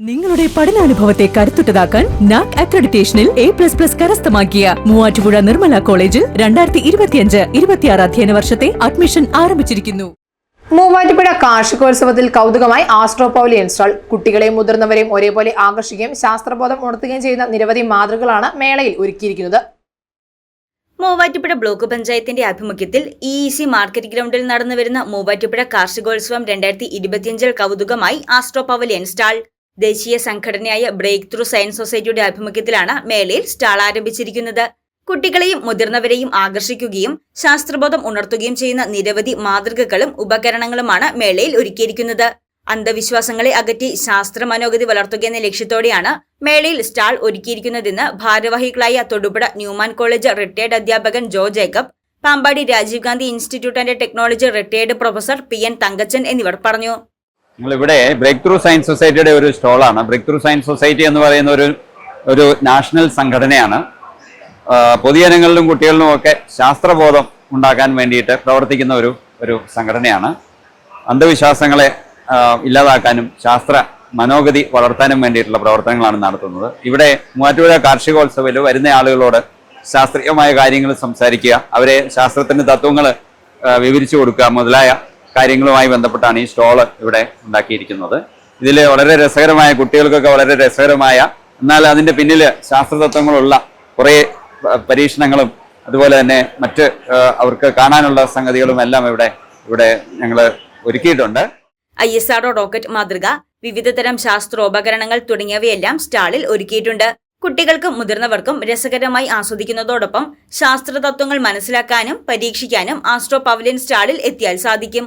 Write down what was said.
നിങ്ങളുടെ പഠനാനുഭവത്തെ കരുത്തുറ്റതാക്കാൻ നാക് അക്രഡിറ്റേഷനിൽ എ പ്ലസ് പ്ലസ് കരസ്ഥമാക്കിയ മൂവാറ്റുപുഴ നിർമ്മല കോളേജിൽ രണ്ടായിരത്തി ഇരുപത്തിയഞ്ച് ഇരുപത്തിയാറ് അധ്യയന വർഷത്തെ അഡ്മിഷൻ ആരംഭിച്ചിരിക്കുന്നു. മൂവാറ്റുപുഴ കാർഷികോത്സവത്തിൽ കൗതുകമായി ആസ്ട്രോ ആസ്ട്രോപൗലി ഇൻസ്റ്റാൾ കുട്ടികളെയും മുതിർന്നവരെയും ഒരേപോലെ ആകർഷിക്കുകയും ശാസ്ത്രബോധം ഉണർത്തുകയും ചെയ്യുന്ന നിരവധി മാതൃകളാണ് മേളയിൽ ഒരുക്കിയിരിക്കുന്നത്. മൂവാറ്റുപുഴ ബ്ലോക്ക് പഞ്ചായത്തിന്റെ ആഭിമുഖ്യത്തിൽ ഇ ഇ സി മാർക്കറ്റ് ഗ്രൗണ്ടിൽ നടന്നുവരുന്ന മൂവാറ്റുപുഴ കാർഷികോത്സവം രണ്ടായിരത്തി ഇരുപത്തിയഞ്ചിൽ കൗതുകമായി ആസ്ട്രോ പവലിയൻ സ്റ്റാൾ ദേശീയ സംഘടനയായ ബ്രേക്ക് ത്രൂ സയൻസ് സൊസൈറ്റിയുടെ ആഭിമുഖ്യത്തിലാണ് മേളയിൽ സ്റ്റാൾ ആരംഭിച്ചിരിക്കുന്നത്. കുട്ടികളെയും മുതിർന്നവരെയും ആകർഷിക്കുകയും ശാസ്ത്രബോധം ഉണർത്തുകയും ചെയ്യുന്ന നിരവധി മാതൃകകളും ഉപകരണങ്ങളുമാണ് മേളയിൽ ഒരുക്കിയിരിക്കുന്നത്. അന്ധവിശ്വാസങ്ങളെ അകറ്റി ശാസ്ത്ര മനോഗതി വളർത്തുക എന്ന ലക്ഷ്യത്തോടെയാണ് മേളയിൽ സ്റ്റാൾ ഒരുക്കിയിരിക്കുന്നതെന്ന് ഭാരവാഹികളായ തൊടുപുഴ ന്യൂമാൻ കോളേജ് റിട്ടയർഡ് അധ്യാപകൻ Jo Jacob Pampady Rajiv Gandhi institute and technology retired professor P N Thankachan എന്നിവർ പറഞ്ഞു. ഞങ്ങളിവിടെ ബ്രേക്ക് ത്രൂ സയൻസ് സൊസൈറ്റിയുടെ ഒരു സ്റ്റോളാണ് ബ്രേക്ക് ത്രൂ സയൻസ് സൊസൈറ്റി എന്ന് പറയുന്ന ഒരു ഒരു നാഷണൽ സംഘടനയാണ്. പൊതുജനങ്ങളിലും കുട്ടികളിലും ഒക്കെ ശാസ്ത്രബോധം ഉണ്ടാക്കാൻ വേണ്ടിയിട്ട് പ്രവർത്തിക്കുന്ന ഒരു ഒരു സംഘടനയാണ്. അന്ധവിശ്വാസങ്ങളെ ഇല്ലാതാക്കാനും ശാസ്ത്ര മനോഗതി വളർത്താനും വേണ്ടിയിട്ടുള്ള പ്രവർത്തനങ്ങളാണ് നടത്തുന്നത്. ഇവിടെ മൂവാറ്റുപുഴ കാർഷികോത്സവിൽ വരുന്ന ആളുകളോട് ശാസ്ത്രീയമായ കാര്യങ്ങൾ സംസാരിക്കുക അവരെ ശാസ്ത്രത്തിന്റെ തത്വങ്ങൾ വിവരിച്ചു കൊടുക്കുക മുതലായ കാര്യങ്ങളുമായി ബന്ധപ്പെട്ടാണ് ഈ സ്റ്റോൾ ഇവിടെ ഉണ്ടാക്കിയിരിക്കുന്നത്. ഇതിൽ വളരെ രസകരമായ കുട്ടികൾക്കൊക്കെ വളരെ രസകരമായ എന്നാൽ അതിന്റെ പിന്നിൽ ശാസ്ത്രതത്വങ്ങളുള്ള കുറേ പരീക്ഷണങ്ങളും അതുപോലെ തന്നെ മറ്റ് അവർക്ക് കാണാനുള്ള സംഗതികളും എല്ലാം ഇവിടെ ഇവിടെ ഞങ്ങൾ ഒരുക്കിയിട്ടുണ്ട്. ഐ എസ് ആർഒ റോക്കറ്റ് മാതൃക വിവിധതരം ശാസ്ത്രോപകരണങ്ങൾ തുടങ്ങിയവയെല്ലാം സ്റ്റാളിൽ ഒരുക്കിയിട്ടുണ്ട്. കുട്ടികൾക്കും മുതിർന്നവർക്കും രസകരമായി ആസ്വദിക്കുന്നതോടൊപ്പം ശാസ്ത്രതത്വങ്ങൾ മനസ്സിലാക്കാനും പരീക്ഷിക്കാനും ആസ്ട്രോ പവലിയൻ സ്റ്റാളിൽ എത്തിയാൽ സാധിക്കും.